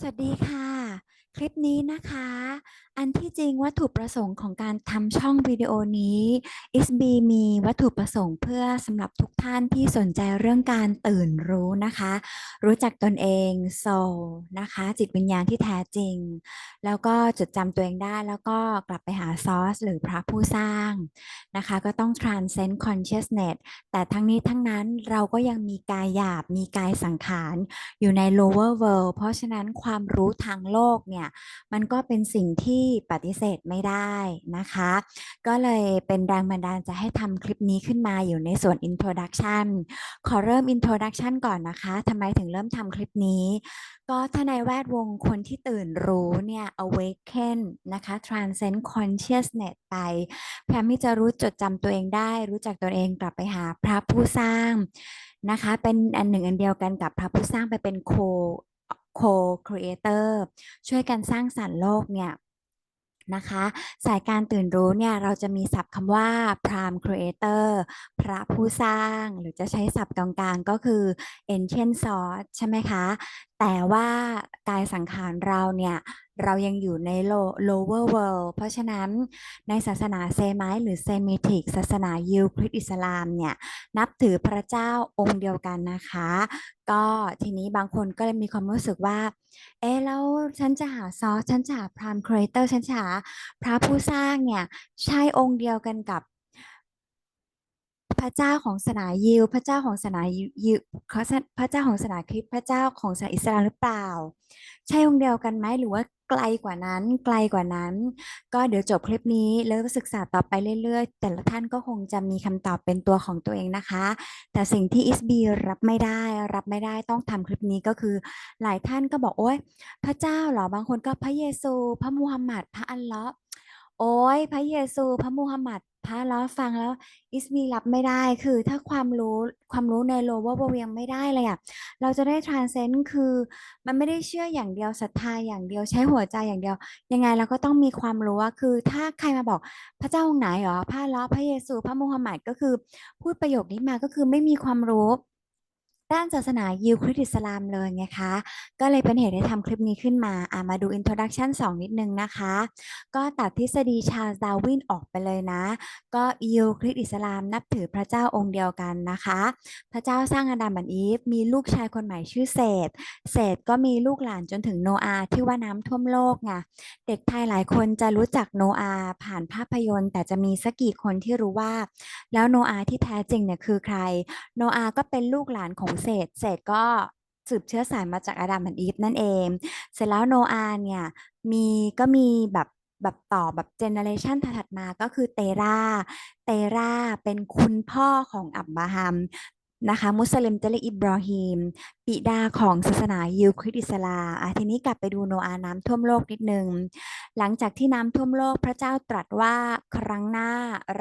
สวัสดีค่ะ คลิปนี้นะคะ อันที่จริงวัตถุประสงค์ของการทำช่องวิดีโอนี้ SB มีวัตถุประสงค์เพื่อสำหรับทุกท่านที่สนใจเรื่องการตื่นรู้นะคะ รู้จักตนเองโซนะคะ จิตวิญญาณที่แท้จริง แล้วก็จดจำตัวเองได้แล้วก็กลับไปหาซอสหรือพระผู้สร้างนะคะ ก็ต้อง transcend consciousness แต่ทั้งนี้ทั้งนั้นเราก็ยังมีกายหยาบมีกายสังขารอยู่ใน lower world เพราะฉะนั้นความรู้ทางโลกเนี่ยมันก็เป็นสิ่งที่ปฏิเสธไม่ได้นะคะ ก็เลยเป็นแรงบันดาลใจให้ทำคลิปนี้ขึ้นมาอยู่ในส่วน introduction ขอเริ่ม introduction ก่อนนะคะทำไมถึงเริ่มทำคลิปนี้ ก็ถ้าในแวดวงคนที่ตื่นรู้เนี่ย awaken นะคะ transcend consciousness ไปพยายามที่จะรู้จดจำตัวเองได้ รู้จักตัวเองกลับไปหาพระผู้สร้างนะคะ เป็นอันหนึ่งอันเดียวกันกับพระผู้สร้างไปเป็นโค โคครีเอเตอร์ช่วยกันสร้างสรรค์โลกเนี่ยนะคะสายการตื่นรู้เนี่ยเราจะมีศัพท์คำว่า prime creator พระผู้สร้างหรือจะใช้ศัพท์กลางๆก็คือ ancient source ใช่ไหมคะ แต่ว่ากายสังขารเราเนี่ย เรายังอยู่ใน lower world เพราะฉะนั้นในศาสนาเซมายหรือเซมิทิกศาสนายิวคริสต์อิสลามเนี่ย นับถือพระเจ้าองค์เดียวกันนะคะ ก็ทีนี้บางคนก็เลยมีความรู้สึกว่า เอ๊แล้วฉันจะหาซอสฉันจะหาพรามครีเอเตอร์ฉันจะหาพระผู้สร้างเนี่ย ใช่องค์เดียวกันกับ พระเจ้าของศาสนายิว พระเจ้าของศาสนายิวพระเจ้าของศาสนาคริสต์พระเจ้าของศาสนาอิสลามหรือเปล่า ใช่องค์เดียวกันไหมหรือว่าไกลกว่านั้นไกลกว่านั้น ก็เดี๋ยวจบคลิปนี้แล้วศึกษาต่อไปเรื่อยๆ แต่ละท่านก็คงจะมีคำตอบเป็นตัวของตัวเองนะคะ แต่สิ่งที่อิสบีรับไม่ได้รับไม่ได้ต้องทำคลิปนี้ก็คือ หลายท่านก็บอกโอ๊ยพระเจ้าเหรอบางคนก็พระเยซู พระมูฮัมหมัดพระอัลเลาะห์ โอ๊ยพระเยซูพระมูฮัมหมัดพระอัลเลาฟังแล้วอิสมีรับไม่ได้คือถ้าความรู้ความรู้ในโลว่าเวียงไม่ได้เลยอะเราจะได้ transcend คือ มันไม่ได้เชื่ออย่างเดียวศรัทธาอย่างเดียวใช้หัวใจอย่างเดียว ยังไงเราก็ต้องมีความรู้ว่าคือถ้าใครมาบอกพระเจ้าองค์ไหนหรอพระอัลเลาพระเยซูพระมูฮัมหมัดก็คือ พูดประโยคนี้มาก็คือไม่มีความรู้ ด้านศาสนายิวคริสต์อิสลามเลยไงคะ ก็เลยเป็นเหตุให้ทำคลิปนี้ขึ้นมาอ่ามาดู introduction 2นิดนึงนะคะ ก็ตัดทฤษฎีชาร์ลส์ดาวินออกไปเลยนะ ก็ยิวคริสต์อิสลามนับถือพระเจ้าองค์เดียวกันนะคะ พระเจ้าสร้างอาดัมบันอีฟ มีลูกชายคนใหม่ชื่อเศษเศษก็มีลูกหลานจนถึงโนอาที่ว่าน้ำท่วมโลกไงเด็กไทยหลายคนจะรู้จักโนอาผ่านภาพยนตร์ แต่จะมีสักกี่คนที่รู้ว่า แล้วโนอาที่แท้จริงเนี่ยคือใคร โนอาก็เป็นลูกหลานของเศษ เศษก็สืบเชื้อสายมาจากอาดัมและอีฟนั่นเอง เสร็จแล้วโนอาเนี่ยมีก็มีแบบแบบต่อแบบเจเนเรชันถัดมาก็คือเตรา เตราเป็นคุณพ่อของอับบราฮัม นะคะมุสลิมจะเรียกอิบราฮิมปิดาของศาสนายิวคริสต์อิสลามอะทีนี้กลับไปดูโนอาน้ำท่วมโลกนิดนึง หลังจากที่น้ำท่วมโลกพระเจ้าตรัสว่าครั้งหน้า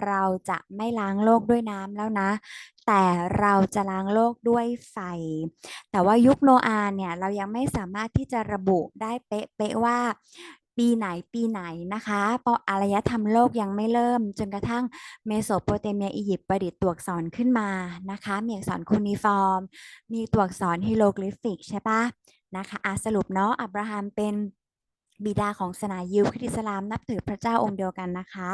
เราจะไม่ล้างโลกด้วยน้ำแล้วนะ แต่เราจะล้างโลกด้วยไฟ แต่ว่ายุคโนอาเนี่ยเรายังไม่สามารถที่จะระบุได้เป๊ะๆว่า ปีไหนปีไหนนะคะพออารยธรรมโลกยังไม่เริ่ม จนกระทั่งเมโสโปเตเมียอียิปต์ประดิษฐ์ตัวอักษรขึ้นมานะคะ มีอักษรคูนิฟอร์ม มีตัวอักษรฮิโรกลิฟิกใช่ปะนะคะอะสรุปเนาะอับราฮัมเป็น บิดาของศาสนายิวคริสต์สลามนับถือพระเจ้าองค์เดียวกันนะคะ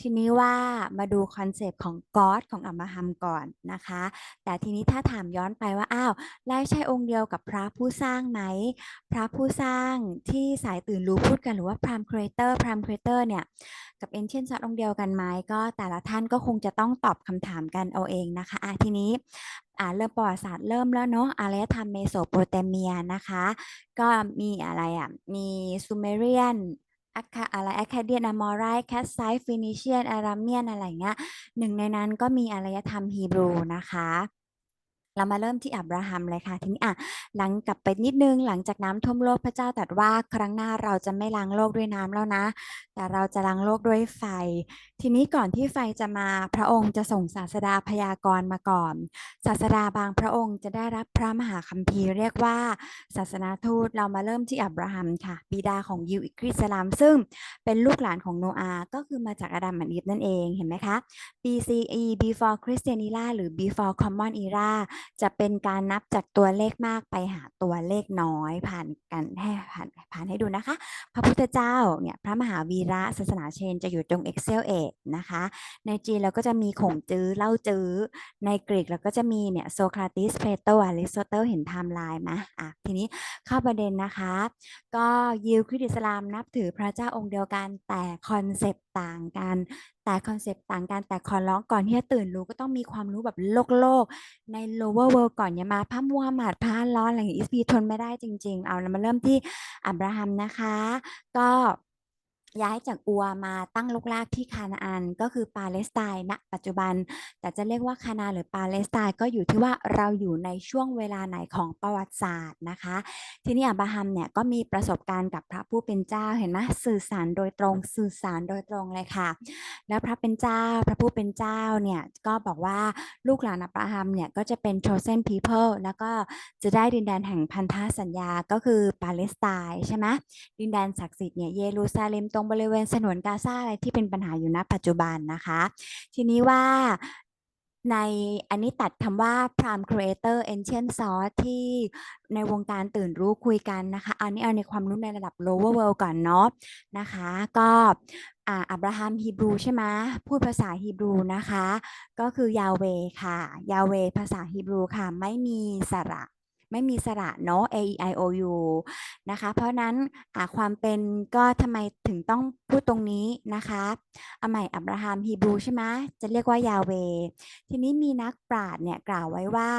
ทีนี้ว่ามาดูคอนเซปต์ของกอดของอับราฮัมก่อนนะคะ แต่ทีนี้ถ้าถามย้อนไปว่าอ้าวแล้วใช่องค์เดียวกับพระผู้สร้างไหม พระผู้สร้างที่สายตื่นรู้พูดกันหรือว่าพรามครีเอเตอร์พรามครีเอเตอร์เนี่ยกับเอนเชนซัตองค์เดียวกันไหมก็แต่ละท่านก็คงจะต้องตอบคำถามกันเอาเองนะคะอะทีนี้ อ่าเริ่มประวัติศาสตร์เริ่มแล้วเนาะอารยธรรมเมโสโปเตเมียนะคะ ก็มีอะไรอะ มีซูเมเรียนอะไรแอคาเดียนอมอรายแคสไซฟินิเชียนอารามเมียนอะไรเงี้ยหนึ่งในนั้นก็มีอารยธรรมฮีบรูนะคะเรามาเริ่มที่อับราฮัมเลยค่ะ ทีนี้อะหลังกลับไปนิดนึงหลังจากน้ำท่วมโลกพระเจ้าตรัสว่าครั้งหน้าเราจะไม่ล้างโลกด้วยน้ำแล้วนะ แต่เราจะล้างโลกด้วยไฟ ทีนี้ก่อนที่ไฟจะมาพระองค์จะส่งศาสดาพยากรณ์มาก่อน ศาสดาบางพระองค์จะได้รับพระมหาคัมภีร์เรียกว่าศาสนาทูตเรามาเริ่มที่อับราฮัมค่ะ บิดาของยิวอิคริสลาม ซึ่งเป็นลูกหลานของโนอาห์ก็คือมาจากอาดัมและอีฟนั่นเองเห็นไหมคะ BCE before Christian era หรือ before Common era จะเป็นการนับจากตัวเลขมากไปหาตัวเลขน้อยผ่านกันให้ผ่านผ่านให้ดูนะคะ พระพุทธเจ้าเนี่ยพระมหาวีระศาสนาเชนจะอยู่ตรง Excel 8นะคะ ในจีนเราก็จะมีขงจื้อเล่าจื้อ ในกรีกเราก็จะมีเนี่ยโซคราติสเพโตอริสโตเติลเห็นไทม์ไลน์ไหมอะทีนี้เข้าประเด็นนะคะ ก็ยิวคริสต์อิสลามนับถือพระเจ้าองค์เดียวกันแต่คอนเซปต์ต่างกันแต่คอนเซปต์ต่างกันแต่ขอร้องก่อนที่จะตื่นรู้ก็ต้องมีความรู้แบบโลกโลก ใน lower world ก่อนอย่ามาพระมูฮัมหมัดพระอัลล้อฮ์อะไรอย่างนี้อีสพีทนไม่ได้จริง ๆ เอาเรามาเริ่มที่อับราฮัมนะคะ ก็ ย้ายจากอัวมาตั้งลูกลากที่คานาอันก็คือปาเลสไตน์ณปัจจุบัน แต่จะเรียกว่าคานาหรือปาเลสไตน์ก็อยู่ที่ว่าเราอยู่ในช่วงเวลาไหนของประวัติศาสตร์นะคะ ทีนี้อับราฮัมเนี่ยก็มีประสบการณ์กับพระผู้เป็นเจ้าเห็นไหมสื่อสารโดยตรงสื่อสารโดยตรงเลยค่ะ แล้วพระเป็นเจ้าพระผู้เป็นเจ้าเนี่ยก็บอกว่าลูกหลานอับราฮัมเนี่ยก็จะเป็น chosen people แล้วก็จะได้ดินแดนแห่งพันธสัญญาก็คือปาเลสไตน์ใช่ไหมดินแดนศักดิ์สิทธิ์เนี่ยเยรูซาเล็มตรงบริเวณสนวนกาซาอะไรที่เป็นปัญหาอยู่ณปัจจุบันนะคะ ทีนี้ว่าในอันนี้ตัดคำว่า prime creator ancient source ที่ในวงการตื่นรู้คุยกันนะคะ อันนี้เอาในความรู้ในระดับ lower world ก่อนเนาะนะคะ ก็อับราฮัมฮีบรูใช่ไหมพูดภาษาฮีบรูนะคะ ก็คือยาเวค่ะ ยาเวภาษาฮีบรูค่ะ ไม่มีสระ ไม่มีสระเนาะ a e i o u นะคะ เพราะนั้นความเป็นก็ทำไมถึงต้องพูดตรงนี้นะคะอาใหม่อับราฮัมฮีบรูใช่ไหมจะเรียกว่ายาเว ทีนี้มีนักปราชญ์เนี่ยกล่าวไว้ว่า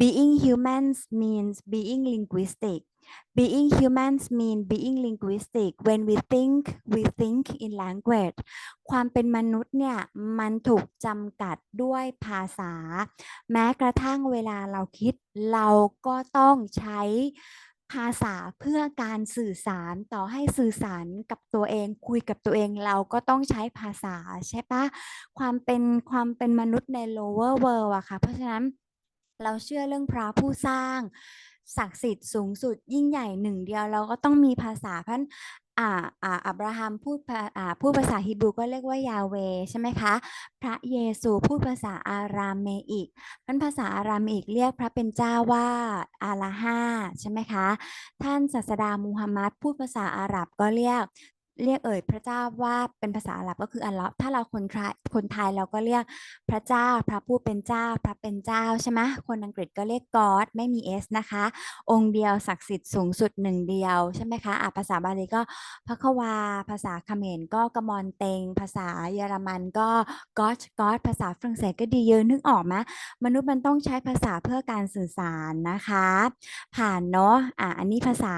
being humans means being linguistic being humans mean being linguistic when we think we think in language ความเป็นมนุษย์เนี่ยมันถูกจำกัดด้วยภาษา แม้กระทั่งเวลาเราคิด เราก็ต้องใช้ภาษาเพื่อการสื่อสารต่อให้สื่อสารกับตัวเอง คุยกับตัวเองเราก็ต้องใช้ภาษาใช่ปะความเป็นความเป็นมนุษย์ใน lower world อะค่ะ เพราะฉะนั้นเราเชื่อเรื่องพระผู้สร้าง ศักดิ์สิทธิ์สูงสุดยิ่งใหญ่หนึ่งเดียวเราก็ต้องมีภาษาพันอ่าอ่าอับราฮัมพูดอ่าพูดภาษาฮิบรูก็เรียกว่ายาเวใช่ไหมคะ พระเยซูพูดภาษาอารามเมอิกนั้นภาษาอารามเมอิกเรียกพระเป็นเจ้าว่าอาลาฮาใช่ไหมคะ ท่านศาสดามูฮัมมัดพูดภาษาอาหรับก็เรียก เรียกเอ่ยพระเจ้าว่าเป็นภาษาอาหรับก็คืออัลลอฮ์ถ้าเราคนไทยคนไทยเราก็เรียกพระเจ้า พระผู้เป็นเจ้า พระเป็นเจ้าใช่ไหมคนอังกฤษก็เรียกกอดไม่มีเอสนะคะ องค์เดียวศักดิ์สิทธิ์สูงสุดหนึ่งเดียวใช่ไหมคะอะภาษาบาลีก็พระควา ภาษาเขมรก็กมอนเตง ภาษาเยอรมันก็กอชกอดภาษาฝรั่งเศสก็ดีเยอะนึกออกไหมมนุษย์มันต้องใช้ภาษาเพื่อการสื่อสารนะคะ ผ่านเนาะอะอันนี้ภาษา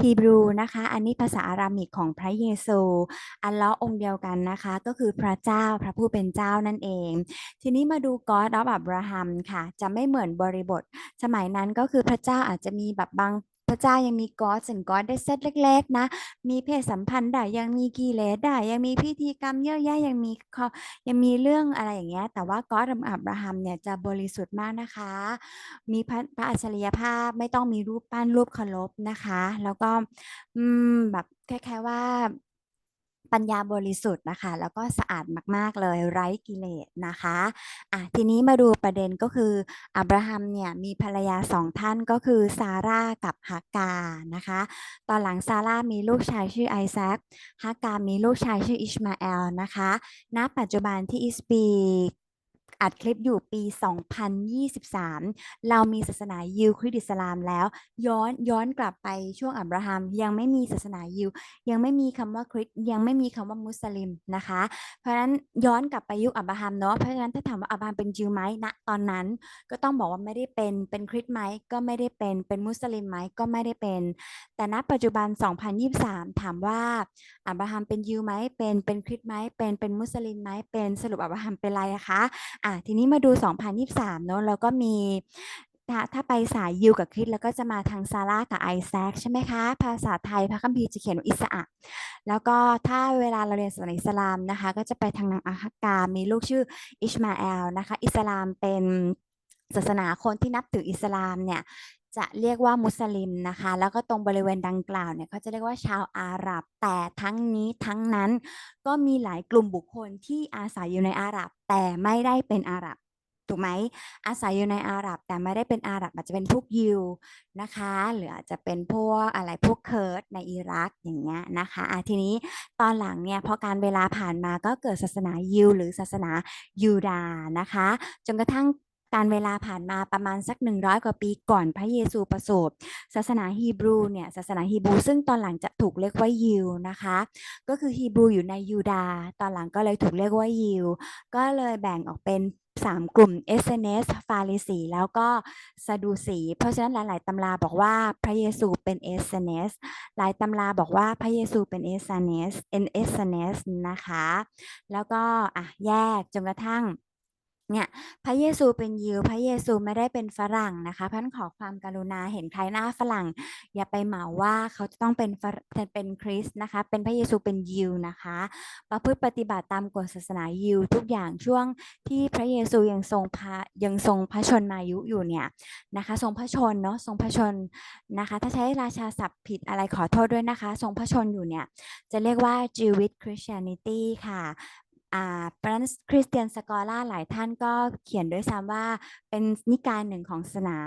ฮีบรูนะคะ อันนี้ภาษาอารามิกของพระเยซู อัลเลาะห์องค์เดียวกันนะคะ ก็คือพระเจ้าพระผู้เป็นเจ้านั่นเอง ทีนี้มาดู God of Abraham ค่ะ จะไม่เหมือนบริบท สมัยนั้นก็คือพระเจ้าอาจจะมีแบบบางพระเจ้ายังมีกอดสิ่งกอดได้เซตเล็ก ๆ นะ มีเพศสัมพันธ์ได้ยังมีกิเลสได้ยังมีพิธีกรรมเยอะแยะยังมียังมีเรื่องอะไรอย่างเงี้ยแต่ว่ากอดอับราฮัมเนี่ยจะบริสุทธิ์มากนะคะ มีพระพระอัจฉริยภาพไม่ต้องมีรูปปั้นรูปเคารพนะคะ แล้วก็แบบ คล้ายๆว่าปัญญาบริสุทธิ์นะคะ แล้วก็สะอาดมาก ๆ เลยไร้กิเลสนะคะอะทีนี้มาดูประเด็นก็คืออับราฮัมเนี่ยมีภรรยาสองท่านก็คือซาร่ากับฮักกานะคะ ตอนหลังซาร่ามีลูกชายชื่อไอแซคฮักกามีลูกชายชื่ออิชมาเอลนะคะ ณ ปัจจุบันที่อิสปี อัดคลิปอยู่ปี 2023 เรามีศาสนายิวคริสต์อิสลามแล้ว ย้อนย้อนกลับไปช่วงอับราฮัม ยังไม่มีศาสนายิว ยังไม่มีคำว่าคริสต์ยังไม่มีคำว่ามุสลิมนะคะ เพราะฉะนั้นย้อนกลับไปยุคอับราฮัมเนาะเพราะฉะนั้นถ้าถามว่าอับราฮัมเป็นยิวไหมณตอนนั้น ก็ต้องบอกว่าไม่ได้เป็นเป็นคริสต์ไหมก็ไม่ได้เป็นเป็นมุสลิมไหมก็ไม่ได้เป็น แต่ณปัจจุบัน 2023 ถามว่าอับราฮัมเป็นยิวไหมเป็นเป็นคริสต์ไหมเป็นเป็นมุสลิมไหมเป็นสรุปอับราฮัมเป็นอะไรคะอะทีนี้มาดู 2023เนอะแล้วก็มีถ้าถ้าไปสายยิวกับคริสแล้วก็จะมาทางซาร่ากับไอแซคใช่ไหมคะ ภาษาไทยพระคัมภีร์จะเขียนว่าอิสระแล้วก็ถ้าเวลาเราเรียนศาสนาอิสลามนะคะ ก็จะไปทางนางอาฮักกามีลูกชื่ออิชมาเอลนะคะ อิสลามเป็นศาสนาคนที่นับถืออิสลามเนี่ย จะเรียกว่ามุสลิมนะคะ แล้วก็ตรงบริเวณดังกล่าวเนี่ยเขาจะเรียกว่าชาวอาหรับ แต่ทั้งนี้ทั้งนั้นก็มีหลายกลุ่มบุคคลที่อาศัยอยู่ในอาหรับ แต่ไม่ได้เป็นอาหรับถูกไหมอาศัยอยู่ในอาหรับ แต่ไม่ได้เป็นอาหรับอาจจะเป็นพวกยิวนะคะหรืออาจจะเป็นพวกอะไรพวกเคิร์ดในอิรักอย่างเงี้ยนะคะอะทีนี้ตอนหลังเนี่ยพอการเวลาผ่านมาก็เกิดศาสนายิวหรือศาสนายูดานะคะ จนกระทั่ง การเวลาผ่านมาประมาณสัก 100 กว่าปีก่อนพระเยซูประสูติศาสนาฮีบรูเนี่ยศาสนาฮีบรูซึ่งตอนหลังจะถูกเรียกว่ายิวนะคะ ก็คือฮีบรูอยู่ในยูดาห์ตอนหลังก็เลยถูกเรียกว่ายิว ก็เลยแบ่งออกเป็น3กลุ่ม SNS ฟาริสี แล้วก็ซาดูสี เพราะฉะนั้นหลาย ๆตำราบอกว่าพระเยซูเป็น SNS หลายตำราบอกว่าพระเยซูเป็น SNS SNS นะคะ แล้วก็อะแยกจนกระทั่ง เนี่ยพระเยซูเป็นยิว พระเยซูไม่ได้เป็นฝรั่งนะคะพันขอความกรุณาเห็นใครหน้าฝรั่ง อย่าไปเหมาว่าเขาจะต้องเป็นฝรเป็นคริสต์นะคะ เป็นพระเยซูเป็นยิวนะคะประพฤติปฏิบัติตามกฎศาสนายิวทุกอย่างช่วงที่พระเยซูยังทรงพระยังทรงพระชนมายุอยู่เนี่ยนะคะ ทรงพระชนเนาะทรงพระชนนะคะ ถ้าใช้ราชาศัพท์ผิดอะไรขอโทษด้วยนะคะ ทรงพระชนอยู่เนี่ยจะเรียกว่า Jewish Christianity ค่ะ เพราะนั้นคริสเตียนสกอล่าหลายท่านก็เขียนด้วยซ้ำว่าเป็นนิกายหนึ่งของศาสนา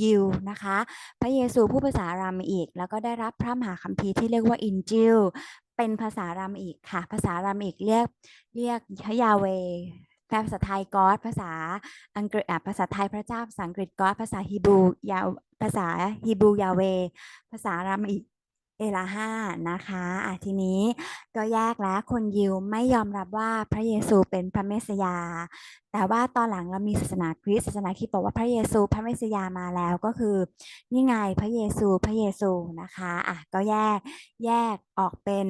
ยิวนะคะ พระเยซูผู้ภาษารามอีก แล้วก็ได้รับพระมหาคัมภีร์ที่เรียกว่าอินจิลเป็นภาษารามอีกค่ะ ภาษารามอีกเรียกเรียกพระยาเวแปลภาษาไทยก็อดภาษาอังกฤษภาษาไทยพระเจ้าภาษาอังกฤษก็อดภาษาฮีบรูยาภาษาฮีบรูยาเว ภาษารามอีก เอลาห้านะคะอะทีนี้ก็แยกแล้วคนยิวไม่ยอมรับว่าพระเยซูเป็นพระเมสสยา แต่ว่าตอนหลังเรามีศาสนาคริสต์ศาสนาคริสต์บอกว่าพระเยซูพระเมสสยามาแล้วก็คือนี่ไงพระเยซูพระเยซูนะคะอะก็แยกแยกออกเป็น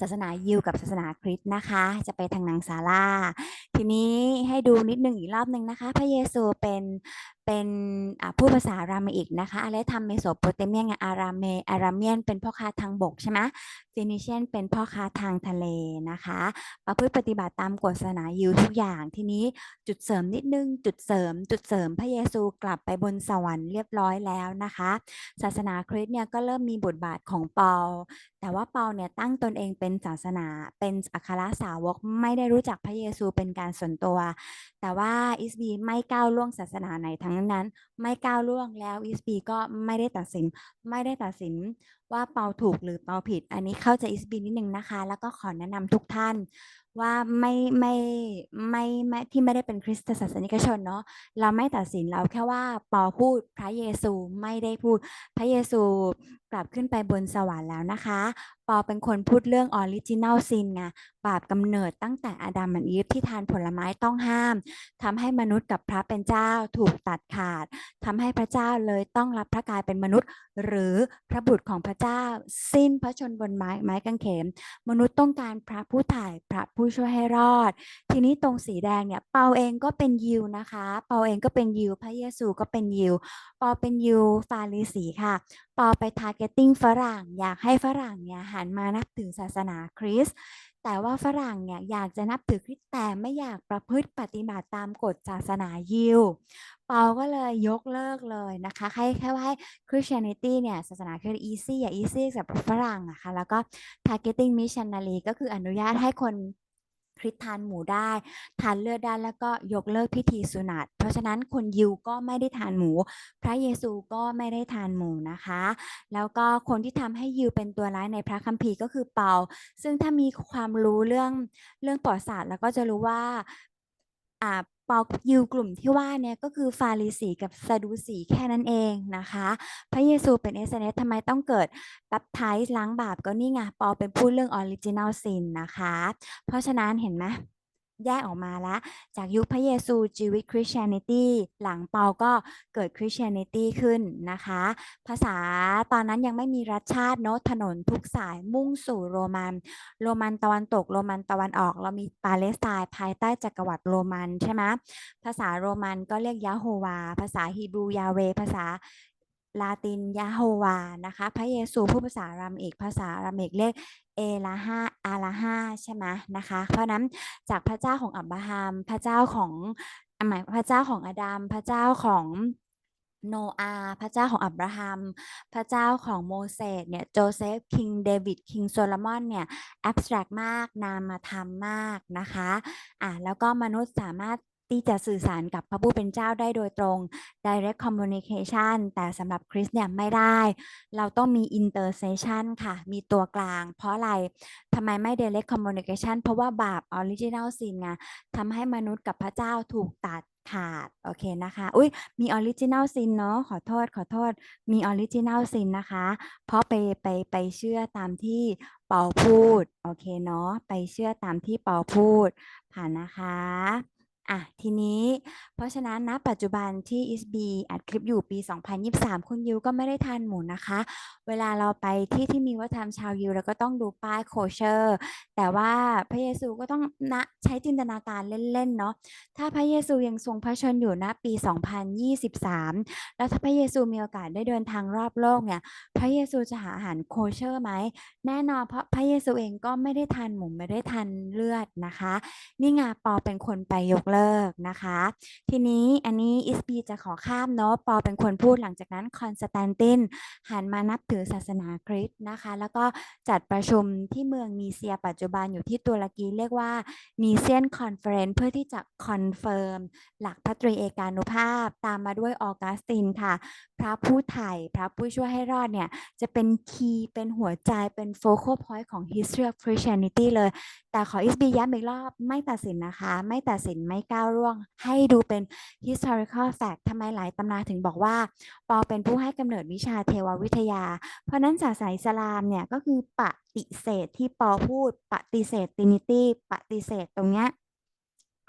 ศาสนายิวกับศาสนาคริสต์นะคะ จะไปทางนางซาร่าทีนี้ให้ดูนิดนึงอีกรอบหนึ่งนะคะ พระเยซูเป็น เป็นผู้ภาษาอารามิกนะคะอาระไรทำเมโสโปเตเมียนอารามเมอาราเมียนเป็นพ่อค้าทางบกใช่ไหมฟินิเชียนเป็นพ่อค้าทางทะเลนะคะ ประพฤติปฏิบัติตามกฎศาสนายิวทุกอย่างทีนี้จุดเสริมนิดนึง จุดเสริม จุดเสริมพระเยซูกลับไปบนสวรรค์เรียบร้อยแล้วนะคะ ศาสนาคริสต์เนี่ยก็เริ่มมีบทบาทของเปา แต่ว่าเปาเนี่ยตั้งตนเองเป็นศาสนาเป็นอัครสาวกไม่ได้รู้จักพระเยซูเป็นการส่วนตัว แต่ว่าอิสบีไม่ก้าวล่วงศาสนาไหนทั้งนั้นไม่ก้าวล่วงแล้วอิสบีก็ไม่ได้ตัดสิน ไม่ได้ตัดสินว่าเปาถูกหรือเปาผิด อันนี้เข้าใจอิสบีนิดนึงนะคะ แล้วก็ขอแนะนำทุกท่านว่าไม่ไม่ไม่ไม่ที่ไม่ได้เป็นคริสตศาสนิกชนเนาะเราไม่ตัดสินเราแค่ว่าปอพูดพระเยซูไม่ได้พูด พระเยซู กลับขึ้นไปบนสวรรค์แล้วนะคะ ปอเป็นคนพูดเรื่องออริจินัลซินไงบาปกำเนิดตั้งแต่อาดัมและอีฟที่ทานผลไม้ต้องห้ามทำให้มนุษย์กับพระเป็นเจ้าถูกตัดขาดทำให้พระเจ้าเลยต้องรับพระกายเป็นมนุษย์ หรือพระบุตรของพระเจ้า สิ้นพระชนบนไม้ไม้กางเขนมนุษย์ต้องการพระผู้ถ่ายพระผู้ช่วยให้รอด ทีนี้ตรงสีแดงเนี่ยเปาเองก็เป็นยิวนะคะ เปาเองก็เป็นยิวพระเยซูก็เป็นยิวปอเป็นยิวฟาริสีค่ะ ปอไปทาร์เก็ตติ้งฝรั่ง อยากให้ฝรั่งเนี่ยหันมานับถือศาสนาคริสต์แต่ว่าฝรั่งเนี่ยอยากจะนับถือคริสต์แต่ไม่อยากประพฤติปฏิบัติตามกฎศาสนายิวเปาก็เลยยกเลิกเลยนะคะให้แค่ว่าให้ Christianity เนี่ยศาสนาคือ easy อะ easy สำหรับฝรั่งอะคะ่ะแล้วก็ targeting missionary ก็คืออนุญาตให้คน คริสทานหมูได้ทานเลือดได้แล้วก็ยกเลิกพิธีสุนัตเพราะฉะนั้นคนยิวก็ไม่ได้ทานหมู พระเยซูก็ไม่ได้ทานหมูนะคะ แล้วก็คนที่ทำให้ยิวเป็นตัวร้ายในพระคัมภีร์ก็คือเปา ซึ่งถ้ามีความรู้เรื่องเรื่องปอดศาสตร์แล้วก็จะรู้ว่าอ่า ปอกยิวกลุ่มที่ว่าเนี่ยก็คือฟาริสีกับซาดูสีแค่นั้นเองนะคะ พระเยซูเป็นเอเซเนสทำไมต้องเกิดบัพไทส์ล้างบาปก็นี่ไงปอเป็นผู้เรื่องออริจินัลซินนะคะ เพราะฉะนั้นเห็นไหม แยกออกมาแล้วจากยุคพระเยซูชีวิต Christianity หลังเปาก็เกิด Christianity ขึ้นนะคะ ภาษาตอนนั้นยังไม่มีรัฐชาติเนอะถนนทุกสายมุ่งสู่โรมัน โรมันตะวันตก โรมันตะวันออก เรามีปาเลสไตน์ภายใต้จักรวรรดิโรมันใช่ไหมภาษาโรมันก็เรียกยะโฮวา ภาษาฮีบรูยาเว ภาษาลาตินยะโฮวานะคะ พระเยซูผู้ภาษารามเอกภาษาอารามเอกเรียก เอลาฮาอาลาฮาใช่ไหมนะคะ เพราะนั้นจากพระเจ้าของอับราฮัมพระเจ้าของหมายพระเจ้าของอาดัมพระเจ้าของโนอาห์พระเจ้าของอับราฮัม พระเจ้าของโมเสสเนี่ยโจเซฟคิงเดวิดคิงโซโลมอนเนี่ยแอบสแตรกมากนามธรรมมากนะคะอะแล้วก็มนุษย์สามารถ ที่จะสื่อสารกับพระผู้เป็นเจ้าได้โดยตรง direct communication แต่สำหรับคริสเนี่ยไม่ได้ เราต้องมี intercession ค่ะ มีตัวกลาง เพราะอะไรทำไมไม่ direct communication เพราะว่าบาป original sin ไงทำให้มนุษย์กับพระเจ้าถูกตัดขาด โอเคนะคะ อุ้ยมี original sin เนาะ ขอโทษ ขอโทษ มี original sin นะคะ เพราะไปไปไปเชื่อตามที่เปาพูด โอเคเนาะ ไปเชื่อตามที่เปาพูด ผ่านนะคะ อะทีนี้เพราะฉะนั้นณปัจจุบันที่ ISB อัดคลิปอยู่ปี 2023 คุณยิวก็ไม่ได้ทานหมูนะคะ เวลาเราไปที่ที่มีวัฒนธรรมชาวยิวเราก็ต้องดูป้ายโคเชอร์ แต่ว่าพระเยซูก็ต้องนะใช้จินตนาการเล่นๆเนาะถ้าพระเยซูยังทรงพระชนอยู่ณปี 2023 แล้วถ้าพระเยซูมีโอกาสได้เดินทางรอบโลกเนี่ยพระเยซูจะหาอาหารโคเชอร์ไหมแน่นอนเพราะพระเยซูเองก็ไม่ได้ทานหมูไม่ได้ทานเลือดนะคะ นี่ไงปอเป็นคนไปยกเลิกนะคะ ทีนี้อันนี้อิสบีจะขอข้ามเนาะปอเป็นคนพูดหลังจากนั้นคอนสแตนตินหันมานับถือศาสนาคริสต์นะคะ แล้วก็จัดประชุมที่เมืองนีเซียปัจจุบันอยู่ที่ตุรกีเรียกว่านีเซียนคอนเฟรนซ์เพื่อที่จะคอนเฟิร์มหลักพระตรีเอกานุภาพ ตามมาด้วยออกัสตินค่ะ พระผู้ไถ่พระผู้ช่วยให้รอดเนี่ย จะเป็นคีย์เป็นหัวใจเป็นโฟกัสพอยต์ของ history of Christianity เลย แต่ขอ SB ย้ำอีกรอบไม่ตัดสินนะคะ ไม่ตัดสินไม่ก้าวร่วง ให้ดูเป็น historical fact ทำไมหลายตำราถึงบอกว่า ปอเป็นผู้ให้กำเนิดวิชาเทววิทยา เพราะนั้นศาสนาอิสลามเนี่ยก็คือปฏิเสธที่ปอพูด ปฏิเสธ Trinity ปฏิเสธตรงเนี้ย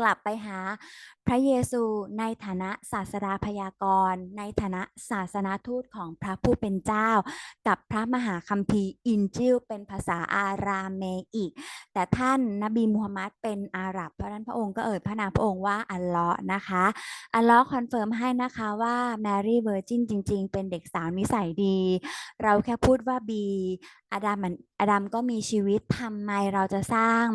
กลับไปหาพระเยซูในฐานะศาสดาพยากรณ์ ในฐานะศาสนาทูตของพระผู้เป็นเจ้า กับพระมหาคัมภีร์อินจิลเป็นภาษาอารามเมอิก แต่ท่านนบีมูฮัมมัดเป็นอาหรับเพราะนั้นพระองค์ก็เอ่ยพระนามพระองค์ว่าอัลเลาะห์นะคะอัลเลาะห์คอนเฟิร์มให้นะคะว่าแมรี่เวอร์จินจริง ๆ เป็นเด็กสาวนิสัยดี เราแค่พูดว่าบีอาดัมมัน อาดัมก็มีชีวิตทำไมเราจะสร้าง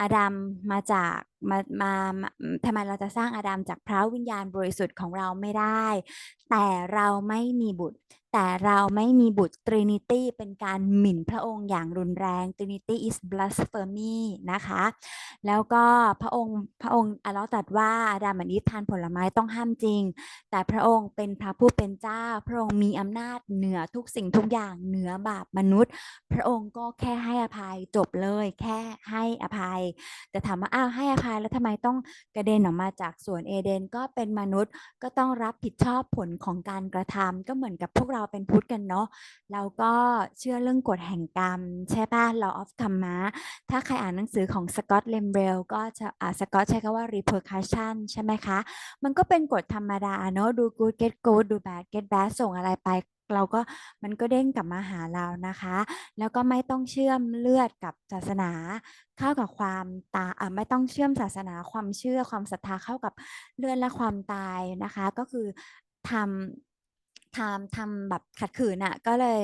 อาดัมมาจากมามามาทำไมเราจะสร้างอาดัมจากพระวิญญาณบริสุทธิ์ของเราไม่ได้ แต่เราไม่มีบุตรแต่เราไม่มีบุตร Trinity เป็นการหมิ่นพระองค์อย่างรุนแรง Trinity is blasphemy นะคะ แล้วก็พระองค์พระองค์อัลเลอฮ์ตรัสว่าอาดัมกับอีฟทานผลไม้ต้องห้ามจริง แต่พระองค์เป็นพระผู้เป็นเจ้า พระองค์มีอำนาจเหนือทุกสิ่งทุกอย่างเหนือบาปมนุษย์ พระองค์ก็แค่ให้อภัยจบเลยแค่ให้อภัย แต่ถามว่าอ้าวให้อภัยแล้วทำไมต้องกระเด็นออกมาจากสวนเอเดนก็เป็นมนุษย์ก็ต้องรับผิดชอบผลของการกระทำก็เหมือนกับพวกเราเป็นพุทธกันเนาะเราก็เชื่อเรื่องกฎแห่งกรรม ใช่ป่ะ law of karma ถ้าใครอ่านหนังสือของสกอตเลมเบลก็จะอ่าสกอตใช้คำว่า repercussion ใช่ไหมคะ มันก็เป็นกฎธรรมดาเนาะดู good get good ดู bad get bad ส่งอะไรไปเราก็มันก็เด้งกลับมาหาเรานะคะ แล้วก็ไม่ต้องเชื่อมเลือดกับศาสนา เข้ากับความตายไม่ต้องเชื่อมศาสนาความเชื่อความศรัทธาเข้ากับเลือดและความตายนะคะ ก็คือทำ ทำทำแบบขัดขืนอะ่ะก็เลย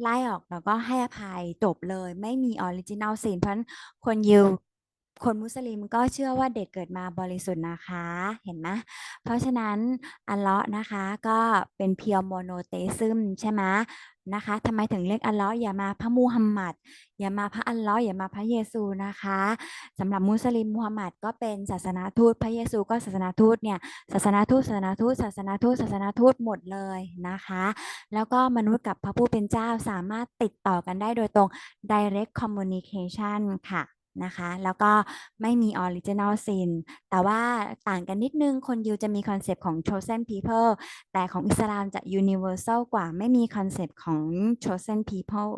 ไล่ออกแล้วก็ให้อภัยจบเลย ไม่มีออริจินัลซีนเพราะคนยิวคนมุสลิมก็เชื่อว่าเด็กเกิดมาบริสุทธิ์นะคะเห็นไหมเพราะฉะนั้นอัลเลาะห์นะคะก็เป็นเพียวโมโนเตซึมใช่ไหม นะคะทำไมถึงเรียกอัลเลาะห์อย่ามาพระมูฮัมหมัด อย่ามาพระอัลเลาะห์อย่ามาพระเยซูนะคะสำหรับมุสลิมมูฮัมหมัดก็เป็นศาสนาทูตพระเยซูก็ศาสนาทูตเนี่ยศาสนาทูตศาสนาทูตศาสนาทูตศาสนาทูตหมดเลยนะคะ แล้วก็มนุษย์กับพระผู้เป็นเจ้าสามารถติดต่อกันได้โดยตรง direct communication ค่ะ นะคะ แล้วก็ไม่มีออริจินอลซินแต่ว่าต่างกันนิดนึง คนยิวจะมีคอนเซปต์ของ chosen people แต่ของอิสลามจะ universal กว่าไม่มีคอนเซปต์ของ chosen people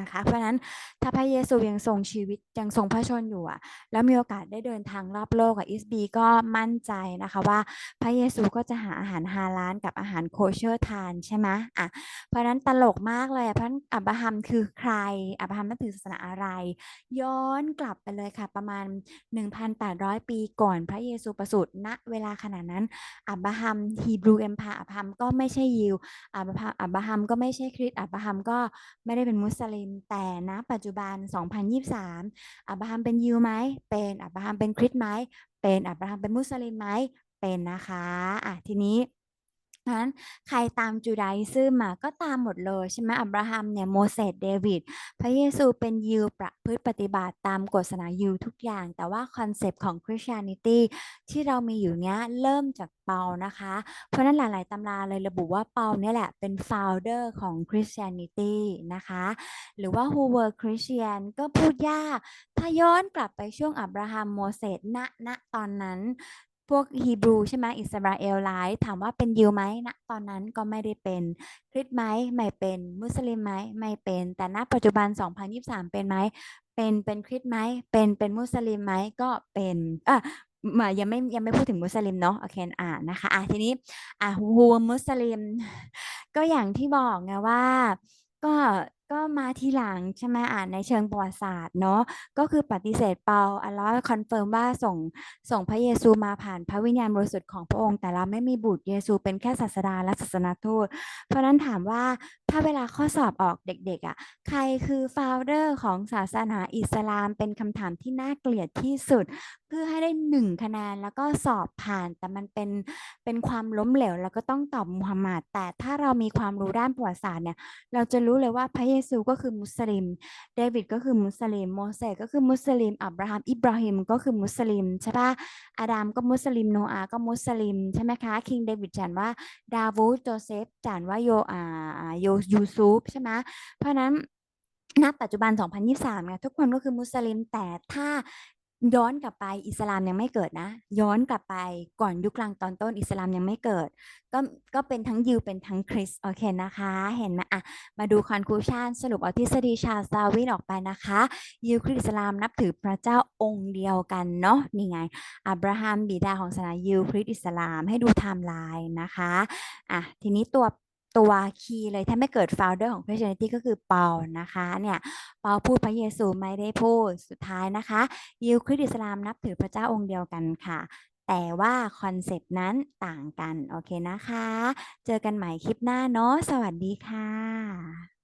นะคะ เพราะนั้นถ้าพระเยซูยังทรงชีวิตยังทรงพระชนอยู่อะแล้วมีโอกาสได้เดินทางรอบโลกอะอิสบีก็มั่นใจนะคะว่าพระเยซูก็จะหาอาหารฮาลาลกับอาหารโคเชอร์ทานใช่ไหมอะเพราะนั้นตลกมากเลยเพราะนั้นอับราฮัมคือใคร อับราฮัมนับถือศาสนาอะไร ย้อนกลับไปเลยค่ะประมาณ 1,800 ปีก่อนพระเยซูประสูติณเวลาขณะนั้น อับราฮัมฮีบรูเอ็มพาอับราฮัมก็ไม่ใช่ยิวอับราฮัมอับราฮัมก็ไม่ใช่คริสต์อับราฮัมก็ไม่ได้เป็นมุสลิมแต่ณปัจจุบัน 2023 อับราฮัมเป็นยิวไหมเป็นอับราฮัมเป็นคริสต์ไหมเป็นอับราฮัมเป็นมุสลิมไหมเป็นนะคะอะทีนี้ นั้นใครตามจูดาอิซึมมาก็ตามหมดเลยใช่ไหมอับราฮัมเนี่ยโมเสสเดวิดพระเยซูเป็นยิวประพฤติปฏิบัติตามกฎศาสนายิวทุกอย่าง แต่ว่าคอนเซปต์ของ Christianity ที่เรามีอยู่เนี้ยเริ่มจากเปานะคะ เพราะนั้นหลาย ๆตำราเลยระบุว่าเปาเนี่ยแหละเป็น founder ของ Christianity นะคะ หรือว่า who were Christian ก็พูดยาก ถ้าย้อนกลับไปช่วงอับราฮัมโมเสสณณตอนนั้น พวกฮีบรูใช่ไหมอิสราเอลไลท์ถามว่าเป็นยิวไหมณตอนนั้นก็ไม่ได้เป็นคริสต์ไหมไม่เป็น มุสลิมไหมไม่เป็น แต่ณปัจจุบัน 2023 เป็นไหมเป็นเป็นคริสต์ไหมเป็นเป็นมุสลิมไหมก็เป็นอะมายังไม่ยังไม่พูดถึงมุสลิมเนาะโอเคอ่านะคะอะทีนี้อะฮูมุสลิม ก็อย่างที่บอกไงว่า ก็ ก็มาทีหลังใช่ไหมอ่านในเชิงประวัติศาสตร์เนาะก็คือปฏิเสธเปาอัลลอฮ์คอนเฟิร์มว่าส่งส่งพระเยซูมาผ่านพระวิญญาณบริสุทธิ์ของพระองค์ แต่เราไม่มีบุตรเยซูเป็นแค่ศาสดาและศาสนาทูตเพราะนั้นถามว่าถ้าเวลาข้อสอบออกเด็กๆอะใครคือฟาวเดอร์ของศาสนาอิสลามเป็นคำถามที่น่าเกลียดที่สุด เพื่อให้ได้หนึ่งคะแนนแล้วก็สอบผ่าน แต่มันเป็นเป็นความล้มเหลวแล้วก็ต้องตอบมุฮัมมัดแต่ถ้าเรามีความรู้ด้านประวัติศาสตร์เนี่ยเราจะรู้เลยว่าพระเยซูก็คือมุสลิม เดวิดก็คือมุสลิม โมเสสก็คือมุสลิม อับราฮัม อิบราฮิมก็คือมุสลิมใช่ปะอาดามก็มุสลิม โนอาก็มุสลิมใช่ไหมคะ คิงเดวิดจานว่า ดาวูดโจเซฟจานว่าโยอาโยยูซูฟใช่ไหมเพราะนั้นณปัจจุบัน 2023เนี่ยทุกคนก็คือมุสลิม แต่ถ้า ย้อนกลับไปอิสลามยังไม่เกิดนะ ย้อนกลับไปก่อนยุคกลางตอนต้นอิสลามยังไม่เกิด ก็ก็เป็นทั้งยิวเป็นทั้งคริสโอเคนะคะ เห็นไหมอะมาดูคอนคลูชันสรุปเอาทฤษฎีชาซาวินออกไปนะคะยิวคริสอิสลามนับถือพระเจ้าองค์เดียวกันเนาะนี่ไงอับราฮัมบิดาของศาสนายิวคริสอิสลามให้ดูไทม์ไลน์นะคะอะทีนี้ตัว ตัวคีย์เลยถ้าไม่เกิด founder ของ Christianity ก็คือเปานะคะเนี่ยเปาพูดพระเยซูไม่ได้พูดสุดท้ายนะคะยิวคริสต์อิสลามนับถือพระเจ้าองค์เดียวกันค่ะ แต่ว่าคอนเซปต์นั้นต่างกัน โอเคนะคะ เจอกันใหม่คลิปหน้าเนาะสวัสดีค่ะ